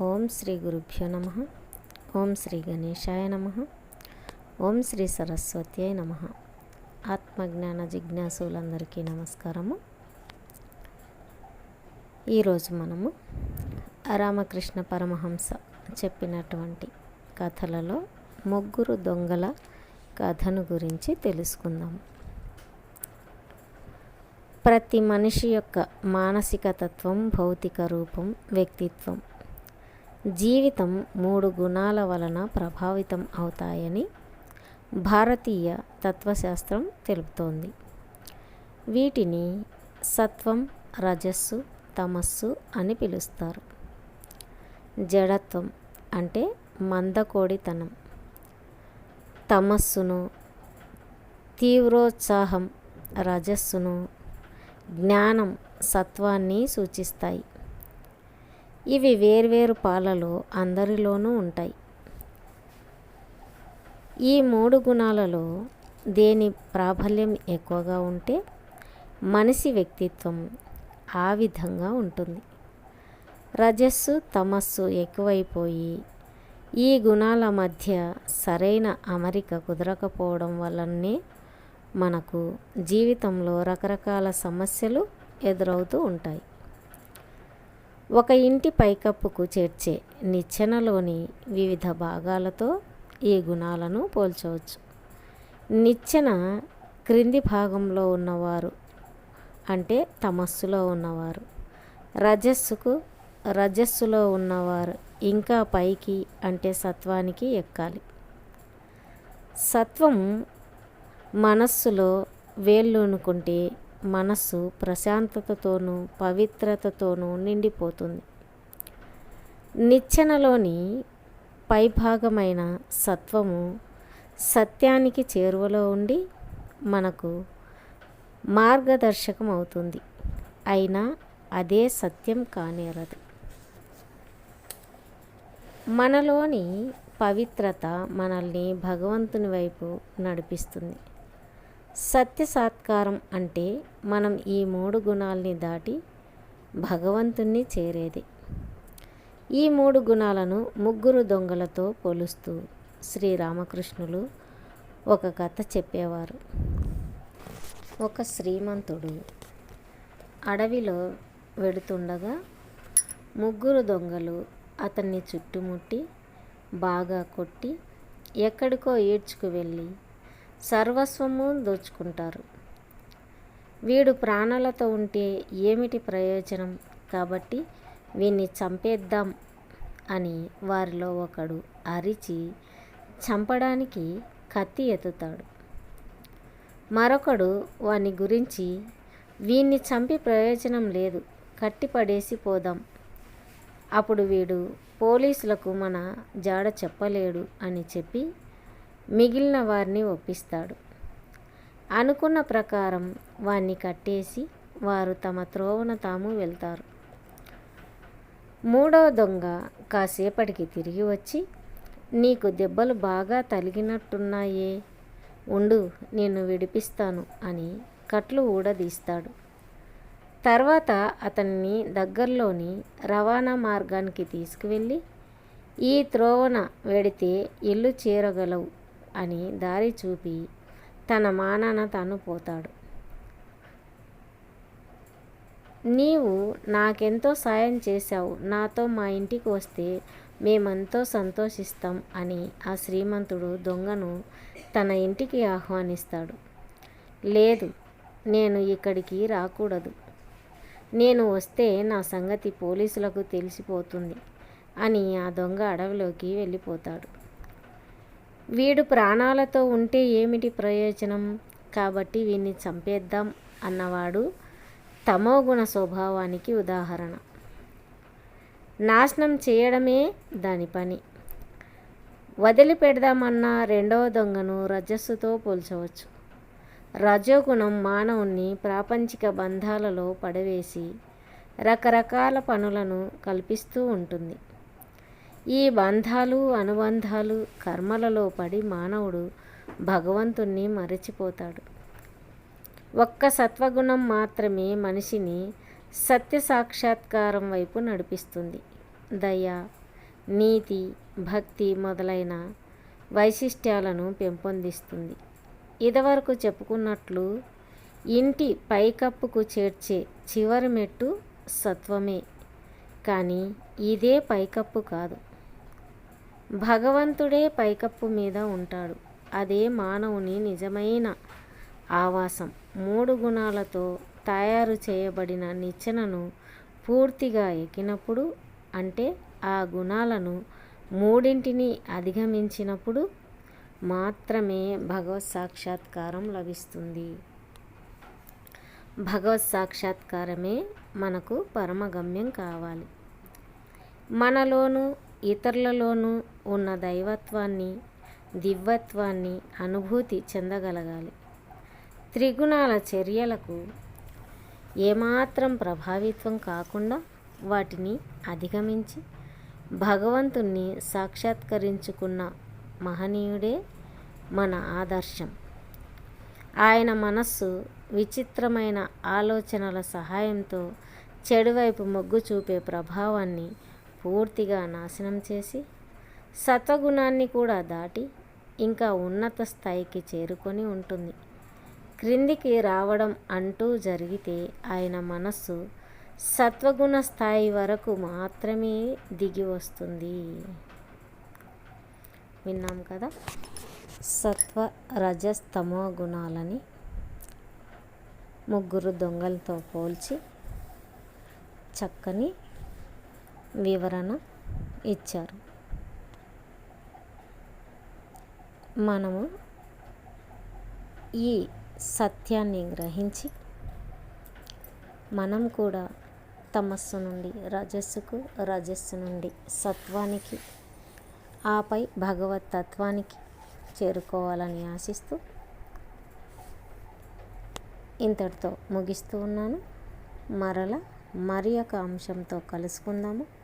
ఓం శ్రీ గురుభ్యో నమ ఓం శ్రీ గణేశాయ నమ ఓం శ్రీ సరస్వత్యై నమ. ఆత్మజ్ఞాన జిజ్ఞాసులందరికీ నమస్కారము. ఈరోజు మనము రామకృష్ణ పరమహంస చెప్పినటువంటి కథలలో ముగ్గురు దొంగల కథను గురించి తెలుసుకుందాం ప్రతి మనిషి యొక్క మానసిక తత్వం భౌతిక రూపం వ్యక్తిత్వం జీవితం మూడు గుణాల వలన ప్రభావితం అవుతాయని భారతీయ తత్వశాస్త్రం తెలుపుతోంది. వీటిని సత్వం రజస్సు తమస్సు అని పిలుస్తారు. జడత్వం అంటే మందకోడితనం. తమస్సును తీవ్రోత్సాహం రజస్సును జ్ఞానం సత్వాన్ని సూచిస్తాయి. ఇవి వేర్వేరు పాలలో అందరిలోనూ ఉంటాయి. ఈ మూడు గుణాలలో దేని ప్రాబల్యం ఎక్కువగా ఉంటే మనిషి వ్యక్తిత్వం ఆ విధంగా ఉంటుంది. రజస్సు తమస్సు ఎక్కువైపోయి ఈ గుణాల మధ్య సరైన అమరిక కుదరకపోవడం వల్లనే మనకు జీవితంలో రకరకాల సమస్యలు ఎదురవుతూ ఉంటాయి. ఒక ఇంటి పైకప్పుకు చేర్చే నిచ్చెనలోని వివిధ భాగాలతో ఈ గుణాలను పోల్చవచ్చు. నిచ్చెన క్రింది భాగంలో ఉన్నవారు అంటే తమస్సులో ఉన్నవారు. రజస్సుకు రజస్సులో ఉన్నవారు ఇంకా పైకి అంటే సత్వానికి ఎక్కాలి. సత్వం మనస్సులో వేళ్ళూనుకుంటే మనస్సు ప్రశాంతతతోనూ పవిత్రతతోనూ నిండిపోతుంది. నిచ్చెనలోని పైభాగమైన సత్వము సత్యానికి చేరువలో ఉండి మనకు మార్గదర్శకం అవుతుంది అయినా అదే సత్యం కానేరదు. మనలోని పవిత్రత మనల్ని భగవంతుని వైపు నడిపిస్తుంది. సత్య సాత్కారం అంటే మనం ఈ మూడు గుణాల్ని దాటి భగవంతుణ్ణి చేరేది. ఈ మూడు గుణాలను ముగ్గురు దొంగలతో పోలుస్తూ శ్రీరామకృష్ణులు ఒక కథ చెప్పేవారు. ఒక శ్రీమంతుడు అడవిలో వెడుతుండగా ముగ్గురు దొంగలు అతన్ని చుట్టుముట్టి బాగా కొట్టి ఎక్కడికో ఈడ్చుకు వెళ్ళి సర్వస్వము దోచుకుంటారు. వీడు ప్రాణాలతో ఉంటే ఏమిటి ప్రయోజనం? కాబట్టి వీన్ని చంపేద్దాం అని వారిలో ఒకడు అరిచి చంపడానికి కత్తి ఎత్తుతాడు. మరొకడు వాని గురించి వీన్ని చంపి ప్రయోజనం లేదు కట్టిపడేసి పోదాం. అప్పుడు వీడు పోలీసులకు మన జాడ చెప్పలేడు అని చెప్పి మిగిలిన వారిని ఒప్పిస్తాడు. అనుకున్న ప్రకారం వాన్ని కట్టేసి వారు తమ త్రోవన తాము వెళ్తారు. మూడవ దొంగ కాసేపటికి తిరిగి వచ్చి నీకు దెబ్బలు బాగా తలిగినట్టున్నాయే ఉండు నేను విడిపిస్తాను అని కట్లు ఊడదీస్తాడు. తర్వాత అతన్ని దగ్గరలోని రవాణా మార్గానికి తీసుకువెళ్ళి ఈ త్రోవన వెడితే ఇల్లు చేరగలవు. అని దారి చూపి తన మానాన తాను పోతాడు. నీవు నాకెంతో సాయం చేశావు. నాతో మా ఇంటికి వస్తే మేమెంతో సంతోషిస్తాం అని ఆ శ్రీమంతుడు దొంగను తన ఇంటికి ఆహ్వానిస్తాడు. లేదు నేను ఇక్కడికి రాకూడదు. నేను వస్తే నా సంగతి పోలీసులకు తెలిసిపోతుంది అని ఆ దొంగ అడవిలోకి వెళ్ళిపోతాడు. వీడు ప్రాణాలతో ఉంటే ఏమిటి ప్రయోజనం? కాబట్టి వీడిని చంపేద్దాం అన్నవాడు తమోగుణ స్వభావానికి ఉదాహరణ. నాశనం చేయడమే దాని పని. వదిలిపెడదామన్న రెండవ దొంగను రజస్సుతో పోల్చవచ్చు. రజోగుణం మానవుణ్ణి ప్రాపంచిక బంధాలలో పడవేసి రకరకాల పనులను కల్పిస్తూ ఉంటుంది. ఈ బంధాలు అనుబంధాలు కర్మలలో పడి మానవుడు భగవంతుణ్ణి మరచిపోతాడు. ఒక్క సత్వగుణం మాత్రమే మనిషిని సత్య సాక్షాత్కారం వైపు నడిపిస్తుంది. దయ నీతి భక్తి మొదలైన వైశిష్ట్యాలను పెంపొందిస్తుంది. ఇదివరకు చెప్పుకున్నట్లు ఇంటి పైకప్పుకు చేర్చే చివరి మెట్టు సత్వమే. కానీ ఇదే పైకప్పు కాదు. భగవంతుడే పైకప్పు మీద ఉంటాడు. అదే మానవుని నిజమైన ఆవాసం. మూడు గుణాలతో తయారు చేయబడిన నిచ్చెనను పూర్తిగా ఎక్కినప్పుడు అంటే ఆ గుణాలను మూడింటిని అధిగమించినప్పుడు మాత్రమే భగవత్ సాక్షాత్కారం లభిస్తుంది. భగవత్ సాక్షాత్కారమే మనకు పరమగమ్యం కావాలి. మనలోనూ ఇతరులలోనూ ఉన్న దైవత్వాన్ని దివ్యత్వాన్ని అనుభూతి చెందగలగాలి. త్రిగుణాల చర్యలకు ఏమాత్రం ప్రభావిత్వం కాకుండా వాటిని అధిగమించి భగవంతుణ్ణి సాక్షాత్కరించుకున్న మహనీయుడే మన ఆదర్శం. ఆయన మనస్సు విచిత్రమైన ఆలోచనల సహాయంతో చెడువైపు మొగ్గు చూపే ప్రభావాన్ని పూర్తిగా నాశనం చేసి సత్వగుణాన్ని కూడా దాటి ఇంకా ఉన్నత స్థాయికి చేరుకొని ఉంటుంది. క్రిందికి రావడం అంటూ జరిగితే ఆయన మనస్సు సత్వగుణ స్థాయి వరకు మాత్రమే దిగి వస్తుంది. విన్నాం కదా? సత్వ రజస్తమో గుణాలని ముగ్గురు దొంగలతో పోల్చి చక్కని వివరణ ఇచ్చారు. మనము ఈ సత్యాన్ని గ్రహించి మనం కూడా తమస్సు నుండి రజస్సుకు రజస్సు నుండి సత్వానికి ఆపై భగవత్ తత్వానికి చేరుకోవాలని ఆశిస్తూ ఇంతటితో ముగిస్తూ ఉన్నాను. మరల మరి ఒక అంశంతో కలుసుకుందాము.